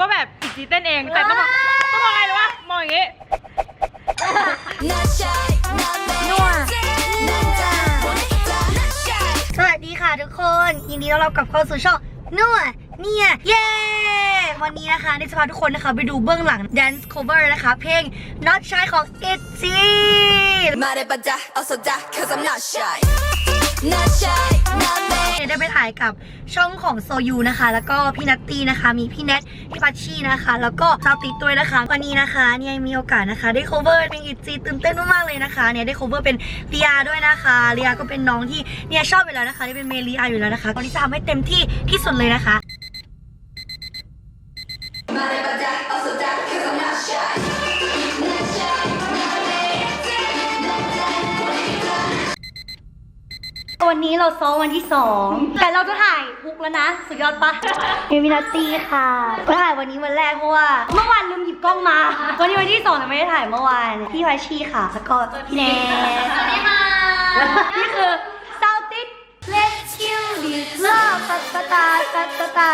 ว่าแบบอีจีเต้นเอง แต่ต้องบอกต้องมองอะไรหรือวะมองอย่างงี้สวัสดีค่ะทุกคนยินดีต้อนรับกลับเข้าสู่ช่องนัวเนี่ยเย้วันนี้นะคะในสภะพาทุกคนนะคะ ไปดูเบื้องหลัง dance cover นะคะ เพลง not shy ของ it จีได้ไปายกับช่องของโซยูนะคะ แล้วก็พี่นัตตี้นะคะ มีพี่เน็ตพี่ปัชชี่นะคะ แล้วก็ซาวติดด้วยนะคะ วันนี้นะคะเนี่ยมีโอกาสนะคะ ได้ cover เพลงอิจีตื่นเต้นมากๆเลยนะคะเนี่ยได้ cover เป็นเรียด้วยนะคะเรียก็เป็นน้องที่เนี่ยชอบอยู่แล้วนะคะได้เป็นเมลียอยู่แล้วนะคะวันนี้จะทำให้เต็มที่ที่สุดเลยนะคะ วันนี้เราซ้อมวันที่2แต่เราจะถ่ายพุกแล้วนะ สุดยอดปะมีวินาทีค่ะก็ถ่ายวันนี้วันแรกเพราะว่า เมื่อวานลืมหยิบกล้องมา วันนี้วันที่สองแต่ไม่ได้ถ่ายเมื่อวานพี่พัชชีค่ะแล้วก็พี่แนนสวัสดีค่ะนี่คือซาวติด Let's kill this love ตัดตาตาตัดตาตา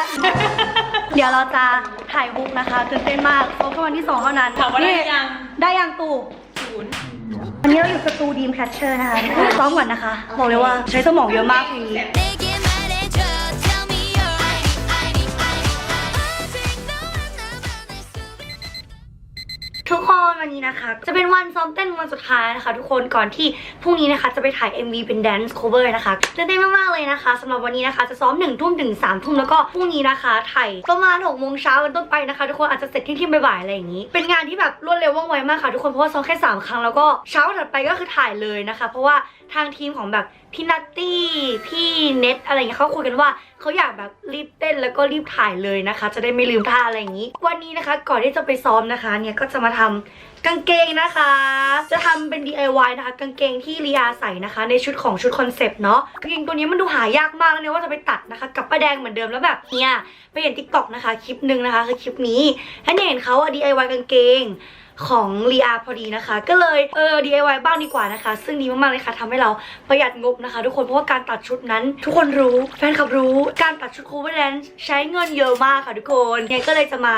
เดี๋ยวเราจะถ่ายบุ๊กนะคะตื่นเต้นมากเพราะแค่วันที่สองเท่านั้นถามว่าได้ยังได้ยังตู่ วันนี้เราอยู่สตูดีมแคชเชอร์นะคะซ้อมก่อนนะคะ บอกเลยว่าใช้สมองเยอะมากเพลงนี้ คนวันนี้นะคะ จะเป็นวันซ้อมเต้นวันสุดท้ายนะคะ ทุกคนก่อนที่พรุ่งนี้นะคะจะไปถ่าย MV เป็นแดนซ์โคเวอร์นะคะตื่นเต้นมากๆเลยนะคะสำหรับวันนี้นะคะจะซ้อม1นึ่ทุ่มถึงสามทุ่มแล้วก็พรุ่งนี้นะคะถ่ายประมาณ6กโมงเช้าเป็นต้นไปนะคะ ทุกคนอาจจะเสร็จที่ที่บ่ายๆอะไรอย่างนี้ เป็นงานที่แบบรวดเร็วว่องไวมากค่ะทุกคนเพราะว่าซ้อมแค่3ครั้งแล้วก็เช้าถัดไปก็คือถ่ายเลยนะคะ เพราะว่าทางทีมของแบบพี่นัตตี้พี่เน็ตอะไรเงี้ยเขาคุยกันว่าเขาอยากแบบรีบเต้นแล้วก็รีบถ่ายเลยนะคะ จะได้ไม่ลืมท่าอะไรอย่างนี้ วันนี้นะคะ ก่อนที่จะไปซ้อมนะคะ เนี่ยก็จะมาทำกางเกงนะคะ จะทำเป็น DIY นะคะ กางเกงที่ลียาใส่นะคะ ในชุดของชุดคอนเซปต์เนาะกางเกงตัวนี้มันดูหายากมากแล้วเนี่ยว่าจะไปตัดนะคะ กับป้าแดงเหมือนเดิมแล้วแบบเนี่ยไปเห็นทิกตอกนะคะคลิปหนึ่งนะคะคือคลิปนี้แล้วเนี่เห็นเขาอะ DIY กางเกงของลีอาพอดีนะคะ ก็เลยเออ DIY บ้างดีกว่านะคะ ซึ่งดีมากๆเลยค่ะทำให้เราประหยัดงบนะคะ ทุกคนเพราะว่าการตัดชุดนั้น ทุกคนรู้แฟนคลับรู้การตัดชุด cover dance ใช้เงินเยอะมากค่ะทุกคนเนี่ยก็เลยจะมา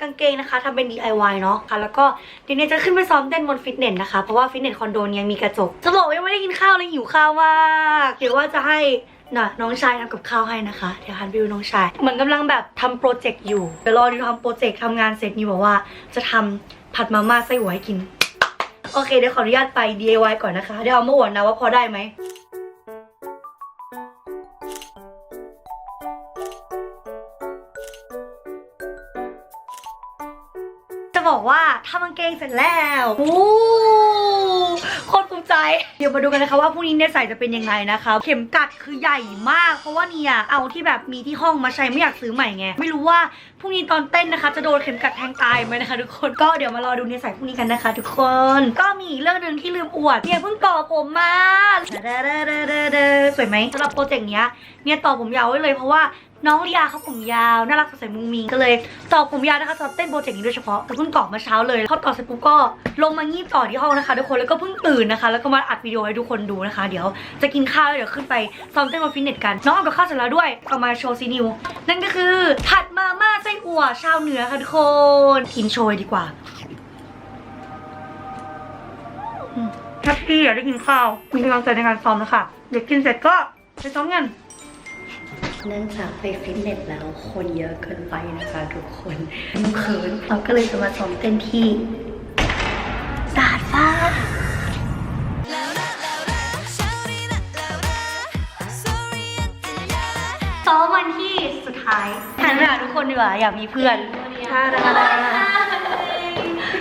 กางเกงนะคะทำเป็น DIY เนาะค่ะแล้วก็เดี๋ยวนี้จะขึ้นไปซ้อมเต้นบนฟิตเนสนะคะ เพราะว่าฟิตเนสคอนโดเนี่ยมีกระจกจะบอกว่ายังไม่ได้กินข้าวเลยหิวข้าวมากเดี๋ยวว่าจะให้น่ะน้องชายทำกับข้าวให้นะคะ เดี๋ยวฮันไปดูน้องชาย เหมือนกำลังแบบทำโปรเจกต์อยู่เดี๋ยวรอดูทำโปรเจกต์ทำงานเสร็จนี่บอกว่าจะทำผัดมาม่าไส้หัวให้กิน โอเคเดี๋ยวขออนุญาตไป DIY ก่อนนะคะ เดี๋ยวเอามาอวดนะว่าพอได้ไหม ว่าทำกางเกงเสร็จแล้วโอ้โคตรภูมิใจ เดี๋ยวมาดูกันนะคะว่าพรุ่งนี้เนี่ยใส่จะเป็นยังไงนะคะ เข็มกัดคือใหญ่มาก เพราะว่าเนี่ยเอาที่แบบมีที่ห้องมาใช้ไม่อยากซื้อใหม่ไง ไม่รู้ว่าพรุ่งนี้ตอนเต้นนะคะ จะโดนเข็มกัดแทงตายไหมนะคะ ทุกคน ก็เดี๋ยวมารอดูเนี่ยใส่พรุ่งนี้กันนะคะ ทุกคน ก็มีอีกเรื่องหนึ่งที่ลืมอวดเนี่ยเพิ่งต่อผมมาสวยไหมสำหรับโปรเจกต์เนี้ยเนี่ยต่อผมยาวไว้เลยเพราะว่าน้องลีอาเขาผมยาวน่ารักสดใสมุงมิงก็เลยต่อผมยาวนะคะสำหรับเต้นโปรเจกต์นี้โดยเฉพาะคือเพิ่งต่อมาเช้าเลยพอต่อเสร็จปุ๊บก็ลงมางีบต่อที่ห้องนะคะทุกคนแล้วก็เพิ่งตื่นนะคะ แล้วก็มาอัดวิดีโอให้ทุกคนดูนะคะ เดี๋ยวจะกินข้าวแล้วเดี๋ยวขึ้นไปซ้อมเต้นบนฟิตเนสกัน น้องเอากับข้าวเสร็จแล้วด้วยเอามาโชว์ซีนิว นั่นก็คือผัดมาม่าไส้อั่วชาวเหนือค่ะทุกคนกินโชยดีกว่าแฮปปี้อยากได้กินข้าวมีกำลังใจในการซ้อมนะคะเดี๋ยวกินเสร็จก็ไปซ้อมกัน เนื่องจากไปฟิตเนสแล้วคนเยอะเกินไปนะคะทุกคนมันเขินเราก็เลยจะมาซ้อมเต้นที่ดาดฟ้าซ้อมวันที่สุดท้ายทันหาทุกคนดีกว่าอยากมีเพื่อนท่าดาด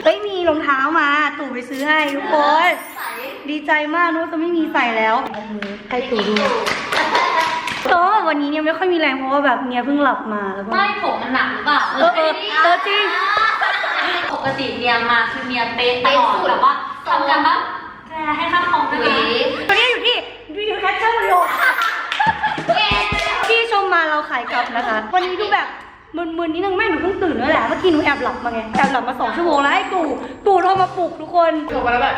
เฮ้ยมีรองเท้ามาตู่ไปซื้อให้ทุกคน ดีใจมากนู้จะไม่มีใส่แล้วให้ตู่ดู ก็วันนี้เนี่ยไม่ค่อยมีแรงเพราะว่าแบบเมียเพิ่งหลับมาแล้วก็ไม่ผมมันหนักหรือเปล่าเออเออเออจริงปกติเมียมาคือเมียเป๊ะตลอดแบบว่าทำกันบ้างแกให้ค่าคอมด้วยตอนนี้อยู่ที่วิวแคชเชอร์วิดีโอที่ชมมาเราขายกลับนะคะ วันนี้ดูแบบมึนๆนิดนึงแม่หนูเพิ่งตื่นแล้วแหละเมื่อกี้หนูแอบหลับมาไงแอบหลับมาสองชั่วโมงแล้วให้ตู่ตู่โทรมาปลุกทุกคนถูกมาแล้วแบบ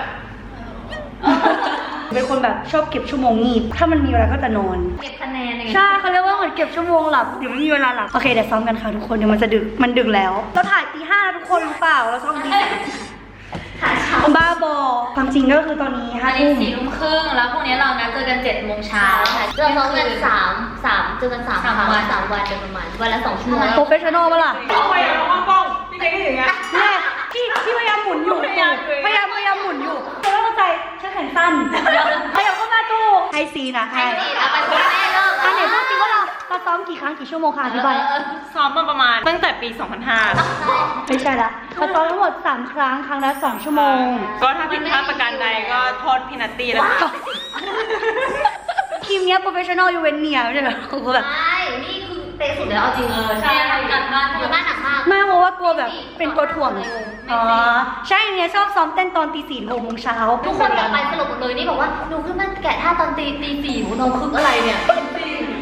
เป็นคนแบบชอบเก็บชั่วโมงงีบ ถ้ามันมีเวลาก็จะนอน เก็บคะแนนอย่างเงี้ยใช่เขาเรียกว่าเหมือนเก็บชั่วโมงหลับเดี๋ยวไม่มีเวลาหลับ โอเคเดี๋ยวซ้อมกันค่ะทุกคน เดี๋ยวมันจะดึก มันดึกแล้ว เราถ่ายตีห้าทุกคนรู้เปล่า เราซ้อมตีสามถ่ายเช้าบ้าบอความจริงก็คือตอนนี้อัห้านนี้ทุ่มสี่ทุ่มครึ่งแล้วพรุ่งนี้เรานัดเจอกันเจ็ดโมงเช้าเราซ้อมกันสามสามเจอกันสามคสามรั้งวันสามวันเป็นประมาณวันละสองชั่วโมงโปรเฟชชั่นอลปะล่ะต้องไปอย่างน้องป้องพี่เจ๊ก็อย่างเงี้ยเนี่ยที่ที่พยายามหมุนอยู่พยายามอยู่พยายามพยายามหมุนอยู่ เธอต้องเข้าใจฉันแขนสั้นพยายามเข้ามาตู้ให้ซีนะให้นี่แล้วมันแม่เลิกอันไหนพูดจริงว่าเราเราซ้อมกี่ครั้งกี่ชั่วโมงค่ะอธิบายซ้อมมาประมาณตั้งแต่ปี 2005 ไม่ใช่ละเราซ้อมทั้งหมดสามครั้งครั้งละสองชั่วโมง ก็ถ้าผิดพลาดประการใดก็โทษพี่นัตตี้นะคะทีมเนี้ยโปรเฟชชั่นอลยูเวนเนียไม่ใช่เหรอคือแบบใช่นี่คือ เตะสุดแล้วเอาจริงเออใช่ทำกันบ้านทำบ้านหนักมากไม่เพราะว่ากลัวแบบเป็นตัวถ่วงอ๋อใช่เนี่ยชอบซ้อมเต้นตอนตีสี่ถึงหกโมงเช้าทุกคนอยากไปสรุปหมดเลยนี่บอกว่าหนูขึ้นมาแกะท่าตอนตีตีสี่หนูนอนคึกอะไรเนี่ย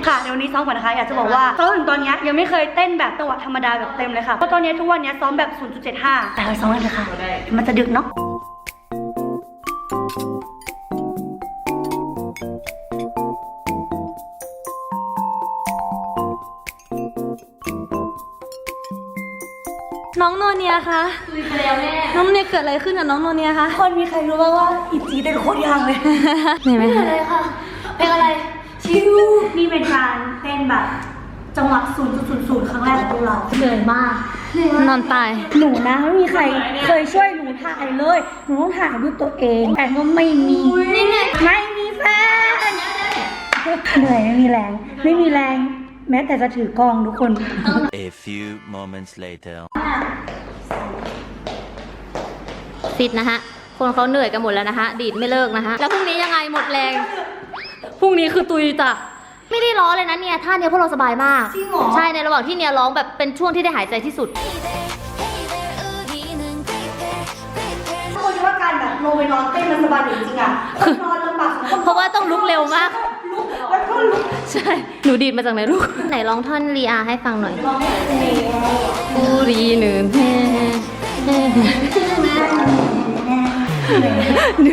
ค่ะเดี๋ยววันนี้ซ้อมก่อนนะคะอยากจะบอกว่าซ้อมถึงตอนเนี้ยยังไม่เคยเต้นแบบจังหวะธรรมดาแบบเต็มเลยค่ะเพราะตอนเนี้ยทุกวันเนี้ยซ้อมแบบ 0.75 แต่เราซ้อมกันเถอะค่ะมันจะดึกเนาะ น้องโนเนียคะคุยไปแล้วแม่น้องโนเนียเกิดอะไรขึ้นกับน้องโนเนียคะคนมีใครรู้บ้างว่าอีจีเต้นโคตรยากเลยเห็นไหมคะอะไรค่ะเพลงอะไรชิวนี่เป็นการเต้นแบบจังหวะ0.00ครั้งแรกของพวกเราเหนื่อยมากนอนตาย หนูนะไม่มีใครเคยช่วยหนูถ่ายเลย หนูต้องถ่ายด้วยตัวเอง แต่ก็ไม่มีไม่มีแฟนเหนื่อยไม่มีแรง ไม่มีแรง แม้แต่จะถือกล้องทุกคน A few moments later. ฟิตนะฮะ คนเขาเหนื่อยกันหมดแล้วนะฮะ ดีดไม่เลิกนะฮะ แล้วพรุ่งนี้ยังไงหมดแรง พรุ่งนี้คือตุยจ้ะ ไม่ได้ร้อเลยนะเนี่ย ท่าเนี้ยพวกเราสบายมาก จริงเหรอ ใช่ ในระหว่างที่เนี่ยร้องแบบเป็นช่วงที่ได้หายใจที่สุดทุกคนคิดว่าการแบบลงไปนอนเต้นมันสบายจริงๆอะนอนลำบากสองคนเพราะว่าต้องลุกเร็วมากลุกแล้วก็ลุก ใช่ หนูดีดมาจากไหนลูก ไหนร้องท่อนรีอาให้ฟังหน่อยอูรีหนึ่งแฮ่แฮ่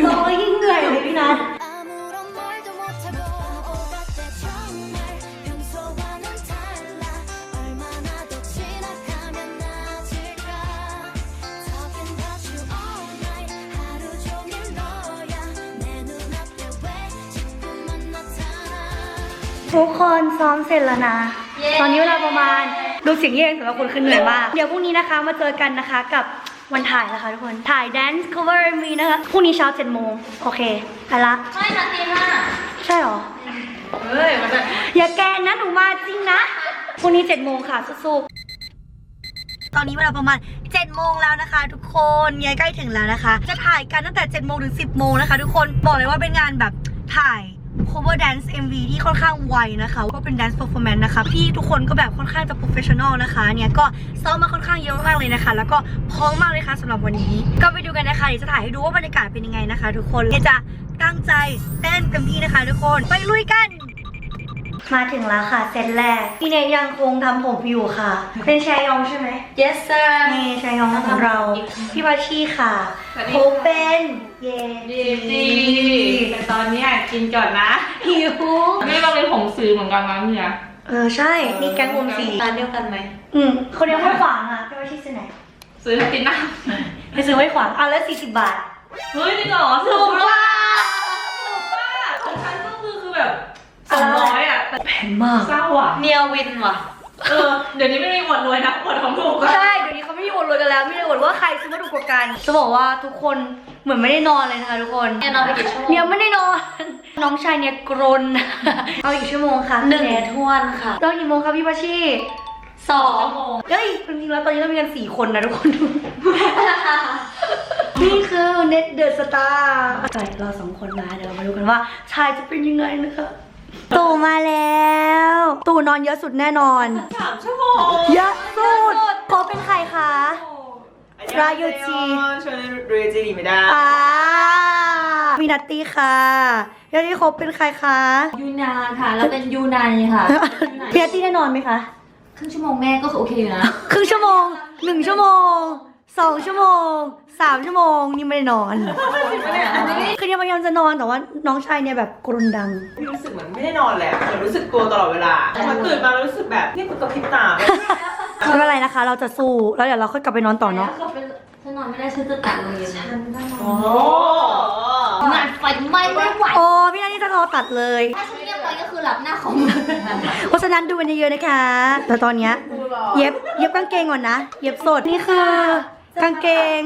ร้องยิ่งเหนื่อยเลยพี่นัท ทุกคนซ้อมเสร็จแล้วนะ ตอนนี้เวลาประมาณดูเสียงเย่งสำหรับคนคือเหนื่อยมาก เดี๋ยวพรุ่งนี้นะคะมาเจอกันนะคะกับวันถ่ายนะคะทุกคน ถ่าย Dance Cover MV นะคะ พรุ่งนี้เช้า7โมงโอเคไปละไม่นาทีห้าใช่หรอ เฮ้ยมันจะอย่าแกล้งนะหนูมาจริงนะ พรุ่งนี้7โมงค่ะสู้ๆตอนนี้เวลาประมาณ7โมงแล้วนะคะ ทุกคนเมียใกล้ถึงแล้วนะคะ จะถ่ายกันตั้งแต่7โมงถึง10โมงนะคะ ทุกคนบอกเลยว่าเป็นงานแบบถ่าย cover dance MV ที่ค่อนข้างไวนะคะก็เป็น dance performance นะคะพี่ทุกคนก็แบบค่อนข้างจะ professional นะคะเนี่ยก็ซ้อมมาค่อนข้างเยอะมากเลยนะคะ แล้วก็พร้อมมากเลยค่ะสำหรับวันนี้ ก็ไปดูกันนะคะเดี๋ยวจะถ่ายให้ดูว่าบรรยากาศเป็นยังไงนะคะ ทุกคนเดี๋ยวจะตั้งใจเต้นเต็มที่นะคะ ทุกคนไปลุยกัน มาถึงแล้วค่ะเซตแรก พี่เนยยังคงทำผมอยู่ค่ะ เป็นแชยองใช่ไหม yes sir นี่แชยองของเรา พี่วาชีค่ะสวัสดีโคเป็นเย่ดีดีแต่ตอนเนี้ยกินก่อนนะหิวนี่เราเป็นของซื้อเหมือนกันนะเมียเออใช่นี่แกงวงสีร้านเดียวกันไหมอืมคนเดียวไม่ขวางอะพี่วาชีซื้อไหนซื้อให้ตินหน้าไปซื้อไว้ขวางอะแล้วสี่สิบบาท เฮ้ยนี่เหรอถูกป่ะถู สองร้อยอะแต่แพงมาก เศร้าอะ เนียวินว่ะ เออ เดี๋ยวนี้ไม่มีอวดรวยนะอวดของถูกก็ใช่เดี๋ยวนี้เขาไม่มีอวดรวยกันแล้ว ไม่ได้อวดว่าใครซื้อมาถูกกว่ากันจะบอกว่าทุกคนเหมือนไม่ได้นอนเลยนะคะทุกคนเนี่ยนอนไปกี่ชั่วโมง เนี่ยไม่ได้นอน น้องชายเนี่ยกรน เอาอีกชั่วโมงค่ะหนึ่งพี่เนททวนค่ะ ตอนกี่โมงคะพี่ปาชีสองเฮ้ยจริงๆแล้วตอนนี้เรามีกันสี่คนนะทุกคนนี่คือเน็ตเดอะสตาร์ใช่เราสองคนมาเดี๋ยวเรามาดูกันว่าชายจะเป็นยังไงนะคะ ตู่มาแล้ว ตู่นอนเยอะสุดแน่นอน สามชั่วโมง เยอะสุดขอเป็นใครคะ รายุจิ ชวนเรจิไม่ได้อ่ามีนัตตี้ค่ะยาที่คบเป็นใครคะยูนานค่ะ แล้วเป็นยูไนค่ะพี่นัตตี้ได้นอนไหมคะ ครึ่งชั่วโมงแม่ก็คือโอเคอยู่นะ ครึ่งชั่วโมงหนึ่งชั่วโมง สองชั่วโมงสามชั่วโมงนี่ไม่ได้นอนคือเนี่ยพยายามจะนอนแต่ว่าน้องชายเนี่ยแบบกรนดัง พี่รู้สึกเหมือนไม่ได้นอนเลยอะเหมือนรู้สึกตัวตลอดเวลาพอตื่นมาแล้วรู้สึกแบบนี่มันกระพริบตาไปไม่เป็นไรนะคะ เราจะสู้แล้วเดี๋ยวเราค่อยกลับไปนอนต่อเนาะฉันนอนไม่ได้ฉันจะตัดเลยนะโอ้งานไฟไหม้ไม่ไหวโอ้พี่นันนี่จะรอตัดเลยถ้าฉันเงียบไปก็คือหลับหน้าคอมเพราะฉะนั้นดูกันเยอะๆนะคะ แต่ตอนเนี้ยเย็บเย็บกางเกงก่อนนะ เย็บสดนี่คือ กางเกง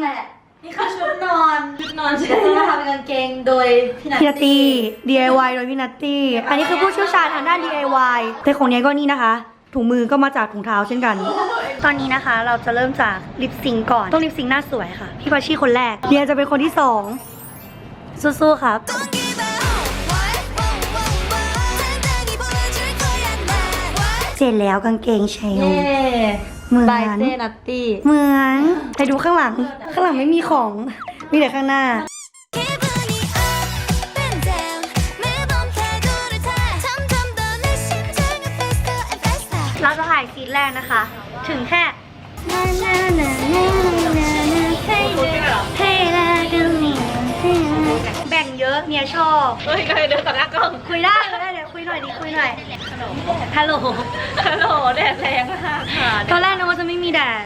นี่คือชุดนอนชุดนอนใช่ไหมจะทำเป็นกางเกงโดยพี่นัตตี้ DIY โดยพี่นัตตี้ อันนี้คือผู้เชี่ยวชาญทางด้าน DIY แต่ของนี้ก็นี่นะคะ ถุงมือก็มาจากถุงเท้าเช่นกัน ตอนนี้นะคะ เราจะเริ่มจากลิปซิงกก่อน ต้องลิปซิงกหน้าสวยค่ะ พี่พาชีคนแรกเดียจะเป็นคนที่สองสู้ๆครับ เสร็จแล้วกางเกงชายโยเย่ เหมือน บายเซนัตตี้ เหมือนไปดูข้างหลัง ข้างหลังไม่มีของ มีแต่ข้างหน้า 기분이 up and down 매번 파도를 타 점점 더 내 심장은 faster and faster เราจะถ่ายซีนแรกนะคะ ถึงแค่แบ่งเยอะเนี่ยชอบ เฮ้ยใครเดินตัดหน้ากล้อง คุยได้คุยได้เดี๋ยวคุย ย หน่อยดิคุยหน่อย ฮัลโหล ฮัลโหลแดดแรงมากค่ะตอนแรกนึกว่าจะไม่มีแดด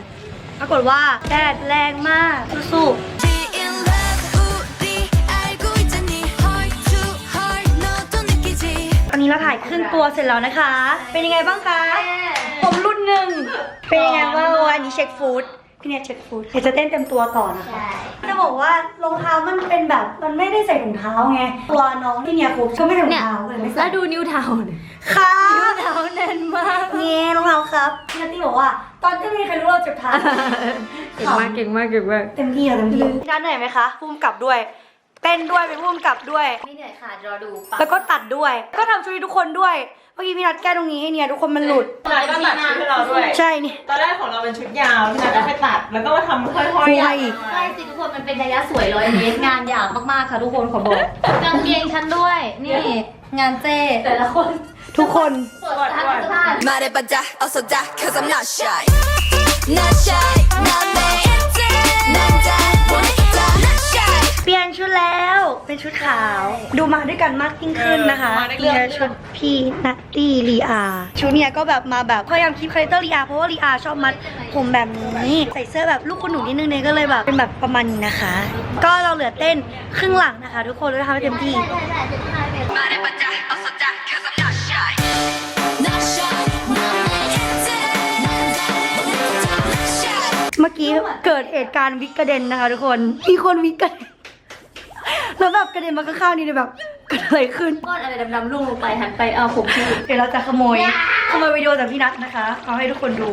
ปรากฏว่าแดดแรงมาก สู้ๆ ตอนนี้เราถ่ายครึ่งตัวเสร็จแล้วนะคะ เป็นยังไงบ้างคะ ผมรุ่นหนึ่ง เป็นยังไงบ้างวันนี้เช็คฟู้ด พี่เนี่ยเช็คฟู้ดเดี๋ยวจะเต้นเต็มตัวต่อนะคะจะบอกว่ารองเท้ามันเป็นแบบมันไม่ได้ใส่ถุงเท้าไง ตัวน้องที่เนี่ยครบก็ไม่ใส่ถุงเท้าเลยไม่ใส่แล้วดูนิ้วเท้าดิค่ะเท้าแน่นมากนี่รองเท้าครับพี่นัตตี้บอกว่า ตอนที่ไม่มีใครรู้เราเจ็บเท้าเก่งมากเก่งมากเก่งมากเต็มที่อะเต็มที่ด้านเหนื่อยไหมคะพุ่มกับด้วย เต้นด้วยเป็นร่วมกับด้วย ไม่เหนื่อยค่ะรอดูแล้วก็ตัดด้วย ก็ทำชุดทุกคนด้วยเมื่อกี้พี่นัดแก้ตรงนี้ให้เนี่ยทุกคนมันหลุด ตัดก็ตัดชุดให้เราด้วย ใช่นี่ตอนแรกของเราเป็นชุดยาวพี่นัดก็ไปตัด แล้วก็มาทำค่อยๆยาวใช่สิทุกคนมันเป็นระยะสวยร้อยเมตรงานยาวมากๆค่ะทุกคนขอบอกกางเกงฉันด้วย นี่ งานเจแต่ละคนทุกคนมาได้ปัจจัยเอาสดจ้า cause I'm not shy not shy not เปลี่ยนชุดแล้ว เป็นชุดขาว ดูมาด้วยกันมากยิ่งขึ้นนะคะเรียชุดพี่นัตตี้ลีอาชุดเนี้ยก็แบบมาแบบพยายามคิบคาแรคเตอร์ลีอาเพราะว่าลีอาชอบมัดผมแบบนี้ใส่เสื้อแบบลูกคนหนูนิดนึงเนี่ยก็เลยแบบเป็นแบบประมาณนี้นะคะ ก็เราเหลือเต้นครึ่งหลังนะคะ ทุกคนเลยทำให้เต็มที่ เมื่อกี้เกิดเหตุการณ์วิกกเด็นนะคะทุกคนมีคนวิกกเด็น แล้วแบบกระเด็นมาข้างๆนี่เลยแบบเกิดอะไรขึ้น ก้อนอะไรดำๆลุ่งลงไปหันไปเอาผมที่เดี๋ยวเราจะขโมยขโมยวิดีโอจากพี่นัทนะคะเอาให้ทุกคนดู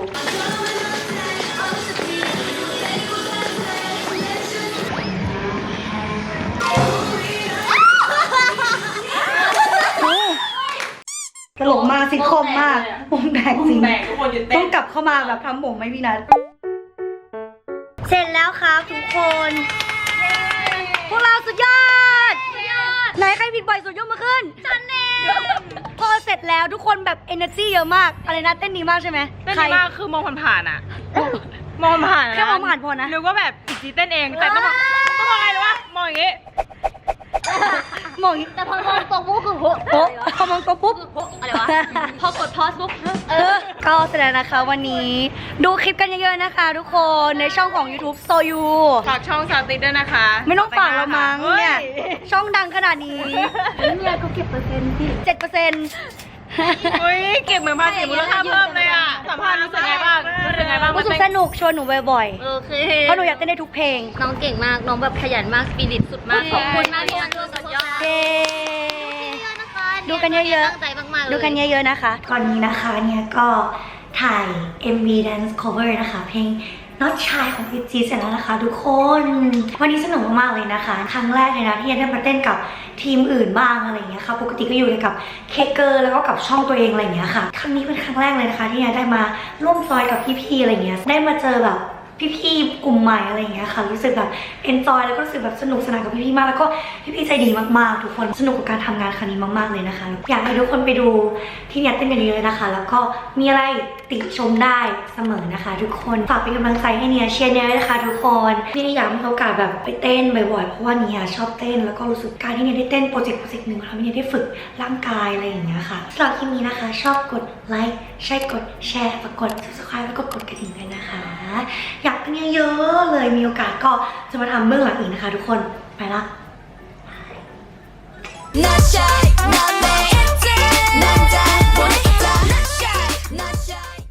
ตลกมากซิทคอมมากวงแตกจริงแตกทุกคนหยุดต้เต้องนกลับเข้ามาแบบทำผมไม่พี่นัทเสร็จแล้วครับทุกคน พวกเราสุดยอด ไหนใคร ผิดบ่อยสุดยกมือขึ้นจันเองพอเสร็จแล้วทุกคนแบบ energy เยอะมาก อะไรนะเต้นดีมากใช่ไหมเต้นใครดีมากคือมองผ่านๆอะ มองผ่านๆะแค่มองผ่านพอนะนึกว่าแบบอีกทีเต้นเอง แต่ต้องมองต้องมองไงรู้วะมองอย่างงี้ มองอย่างนี้แต่พอมองตรงมุกคือโหโป๊ะพอมองตัวปุ๊บอะไรวะ พอกดพอสปุ๊บเออ ก็เสร็จแล้วนะคะวันนี้ดูคลิปกันเยอะๆนะคะ ทุกคนในช่องของ YouTube so you ฝากช่องซาวติดด้วยนะคะไม่ต้องฝากเรามั้งฮ้เนี่ย ช่องดังขนาดนี้ เนี่ยเขาเก็บเปอร์เซ็นต์พี่เจ็ดเปอร์เซ็นต์ เฮ้ยเก็บเหมือนภาษีมูลค่าเพิ่มเลยอะสัมภาษณ์รู้สึกไงบ้างรู้สึกไงบ้างรู้สึกสนุกชวนหนูบ่อยโอเคๆเพราะหนูอยากเต้นได้ทุกเพลง น้องเก่งมาก น้องแบบขยันมาก สปิริตสุดมาก ขอบคุณมากที่มาดูสุดยอดเย้นะคะดูกันเยอะๆตั้งใจมากๆเลยดูกันเยอะๆนะคะก่อนนี้นะคะเนี่ยก็ถ่าย MV Dance Cover นะคะ เพลง น้องชายของ FG เสร็จแล้วนะคะ ทุกคน วันนี้สนุกมากๆเลยนะคะ ครั้งแรกเลยนะที่ได้มาเต้นกับทีมอื่นบ้างอะไรอย่างเงี้ยค่ะ ปกติก็อยู่กับเคเกอร์แล้วก็กับช่องตัวเองอะไรอย่างเงี้ยค่ะ ครั้งนี้เป็นครั้งแรกเลยนะคะ ที่ได้มาร่วมซอยกับพี่ๆอะไรอย่างเงี้ย ได้มาเจอแบบ พี่ๆกลุ่มใหม่อะไรอย่างเงี้ยค่ะรู้สึกแบบเอนจอยแล้วก็รู้สึกแบบสนุกสนานกับพี่ๆมากแล้วก็พี่ๆใจดีมากๆทุกคนสนุกกับการทำงานครั้งนี้มากๆเลยนะคะ อยากให้ทุกคนไปดูที่เนี่ยเต้นกันเยอะๆนะคะ แล้วก็มีอะไรติชมได้เสมอนะคะ ทุกคนฝากเป็นกำลังใจให้เนี่ยเชียร์เนี่ยนะคะ ทุกคนเนี่ยอยากมีโอกาสแบบไปเต้นบ่อยๆเพราะว่าเนี่ยชอบเต้นแล้วก็รู้สึกการที่เนี่ยได้เต้นโปรเจกต์โปรเจกต์หนึ่งทำให้เนี่ยได้ฝึกร่างกายอะไรอย่างเงี้ยค่ะสำหรับคลิปนี้นะคะ ชอบกด ไลค์ใช่กดแชร์ฝากกด subscribe แล้วก็กดกระดิ่งด้วยนะคะ อยากเป็นเยอะๆเลยมีโอกาสก็จะมาทำเบื้องหลังอีกนะคะ ทุกคนไปละ not shy, not made. 난 잘, 원 해.